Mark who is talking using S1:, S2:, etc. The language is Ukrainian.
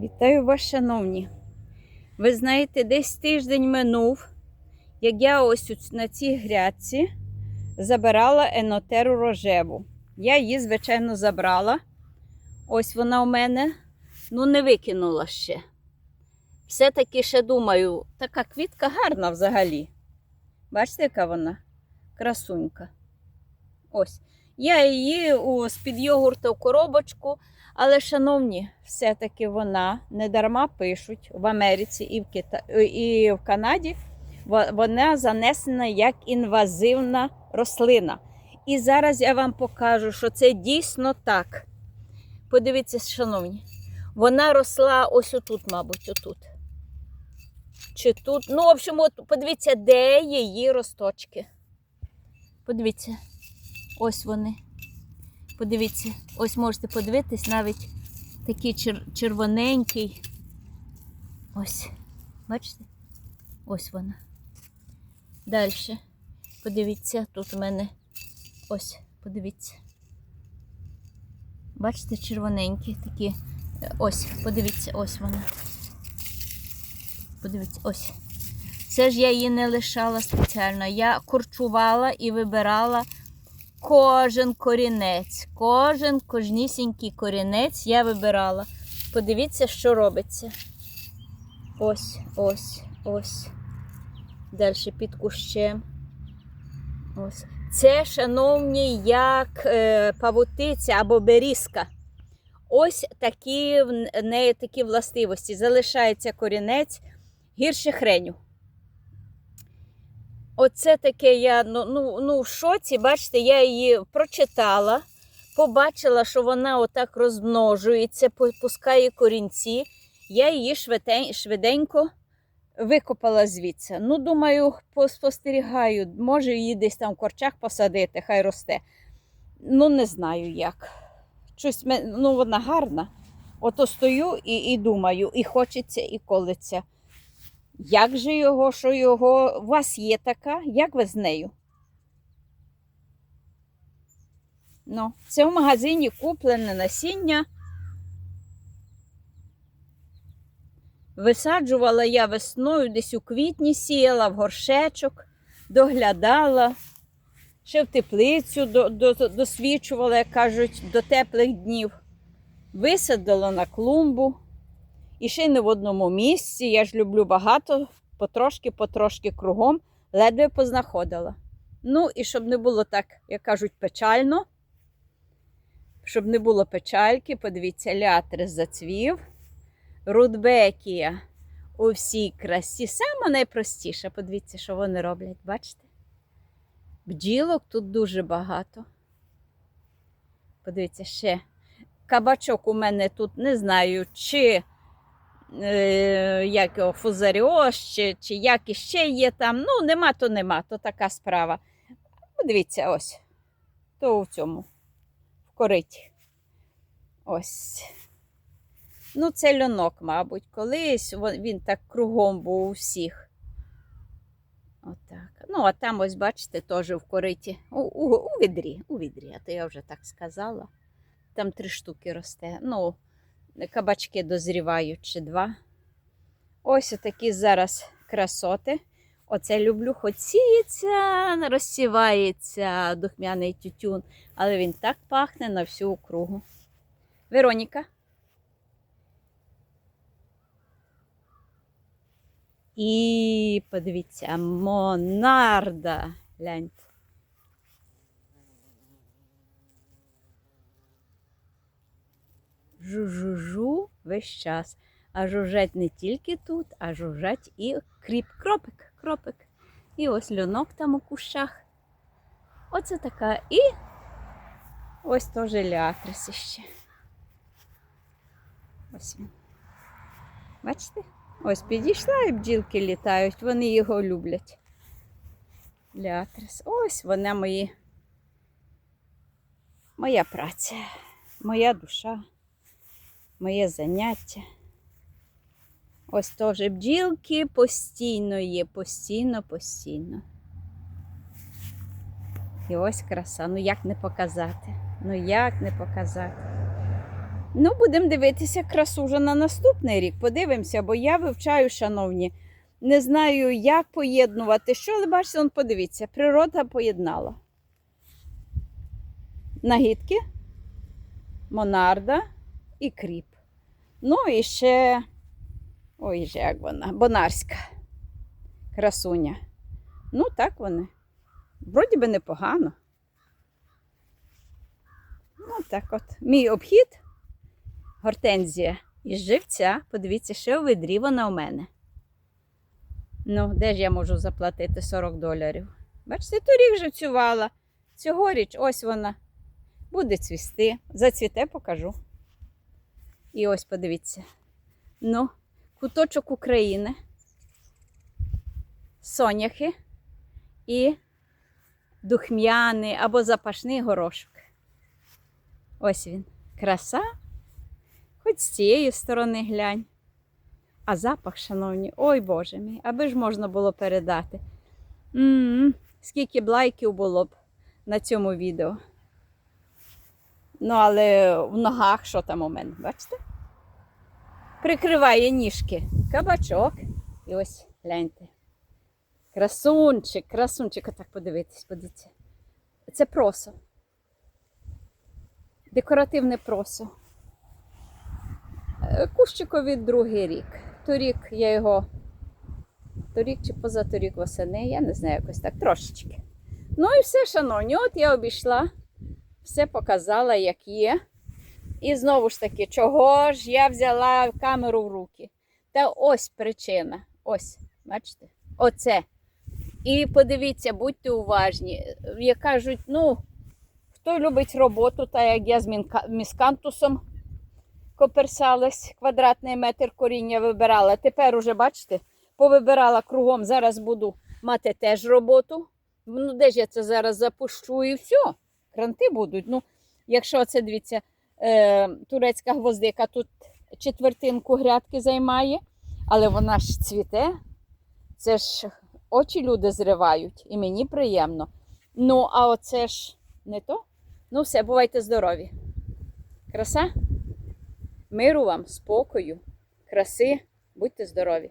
S1: Вітаю вас, шановні. Ви знаєте, десь тиждень минув, як я ось на цій грядці забирала енотеру рожеву. Я її, звичайно, забрала. Ось вона у мене, ну не викинула ще. Все-таки ще думаю, така квітка гарна взагалі. Бачите, яка вона? Красунька. Ось. Я її з-під йогурта в коробочку. Але, шановні, все-таки вона не дарма пишуть в Америці і в, Кита... і в Канаді. Вона занесена як інвазивна рослина. І зараз я вам покажу, що це дійсно так. Подивіться, шановні, вона росла ось отут, мабуть, отут. Чи тут. Ну, в общем, от подивіться, де її росточки. Подивіться, ось вони. Подивіться, ось можете подивитись, навіть такий чер- червоненький. Ось, бачите? Ось вона. Далі. Подивіться, тут у мене ось, подивіться. Бачите, червоненькі такі. Ось, подивіться, ось вона. Подивіться, ось. Це ж я її не лишала спеціально. Я корчувала і вибирала кожен корінець, кожен кожнісінький корінець я вибирала. Подивіться, що робиться. Ось, ось, ось. Далі під кущем. Ось. Це, шановні, як е, павутиця або берізка. Ось такі в неї такі властивості. Залишається корінець гірше хреню. Оце таке я ну, ну, ну, в шоці, бачите, я її прочитала, побачила, що вона отак розмножується, пускає корінці. Я її швидень, швиденько викопала звідси. Ну, думаю, поспостерігаю, може її десь там в корчах посадити, хай росте. Ну, не знаю як. Щось, ну, вона гарна. Ото стою і, і думаю, і хочеться, і колиться. Як же його, що його, у вас є така, як ви з нею? Ну, це в магазині куплене насіння. Висаджувала я весною, десь у квітні сіяла в горшечок, доглядала, ще в теплицю до, до, досвічувала, як кажуть, до теплих днів. Висадила на клумбу. І ще й не в одному місці. Я ж люблю багато, потрошки, потрошки кругом, ледве познаходила. Ну, і щоб не було так, як кажуть, печально. Щоб не було печальки, подивіться, ліатрис зацвів. Рудбекія у всій красі. Саме найпростіше. Подивіться, що вони роблять, бачите? Бджілок тут дуже багато. Подивіться ще. Кабачок у мене тут не знаю, чи як його фузаріоз, чи, чи як іще є там. Ну, нема, то нема, то така справа. Подивіться, ось. То в цьому, в кориті. Ось. Ну, це льонок, мабуть. Колись він так кругом був у всіх. Отак. Ну, а там, ось, бачите, теж в кориті. У, у, у відрі, у відрі, а то я вже так сказала. Там три штуки росте. Ну, кабачки дозрівають чи два. Ось такі зараз красоти. Оце люблю, хоч сіється, розсівається духмяний тютюн, але він так пахне на всю округу. Вероніка. І подивіться, Монарда. Гляньте. Жу-жу-жу весь час. А жужжать не тільки тут, а жужжать і кріп кропик, кропик. І ось льонок там у кущах. Оце така. І ось теж ліатрис іще. Ось він. Бачите? Ось підійшла і бджілки літають, вони його люблять. Ліатрис. Ось вона мої. Моя праця, моя душа, моє заняття. Ось теж бджілки постійно є, постійно, постійно. І ось краса. Ну як не показати? Ну як не показати? Ну, будемо дивитися красу вже на наступний рік. Подивимося, бо я вивчаю, шановні. Не знаю, як поєднувати. Що, але бачите, он подивіться, природа поєднала. Нагідки, монарда і кріп. Ну і ще. Ой, як вона, бонарська красуня. Ну, так вони. Вроді би непогано. Ну, так от. Мій обхід гортензія із живця. Подивіться, що в вона у мене. Ну, де ж я можу заплатити 40 доларів? Бачите, торік живцювала. Цьогоріч ось вона буде цвісти. Зацвіте покажу. І ось подивіться. Ну, куточок України, соняхи і духмяний або запашний горошок. Ось він. Краса. Хоч з цієї сторони глянь. А запах, шановні, ой Боже мій, аби ж можна було передати. м скільки б лайків було б на цьому відео. Ну, але в ногах що там у мене, бачите? Прикриває ніжки кабачок. І ось гляньте. Красунчик, красунчик, отак подивитись, подивіться. Це просо. Декоративне просо. Е, Кущикові другий рік. Торік я його. Торік чи позаторік восени, я не знаю, якось так трошечки. Ну і все, шановні, от я обійшла, все показала, як є. І знову ж таки, чого ж я взяла камеру в руки? Та ось причина. Ось, бачите? Оце. І подивіться, будьте уважні. Як кажуть, ну, хто любить роботу, та як я з міскантусом коперсалась, квадратний метр коріння вибирала. Тепер уже, бачите, повибирала кругом. Зараз буду мати теж роботу. Ну, де ж я це зараз запущу і все. Кранти будуть. Ну, якщо це дивіться, е, турецька гвоздика тут четвертинку грядки займає, але вона ж цвіте. Це ж очі люди зривають, і мені приємно. Ну, а оце ж не то. Ну, все, бувайте здорові. Краса? Миру вам, спокою, краси, будьте здорові!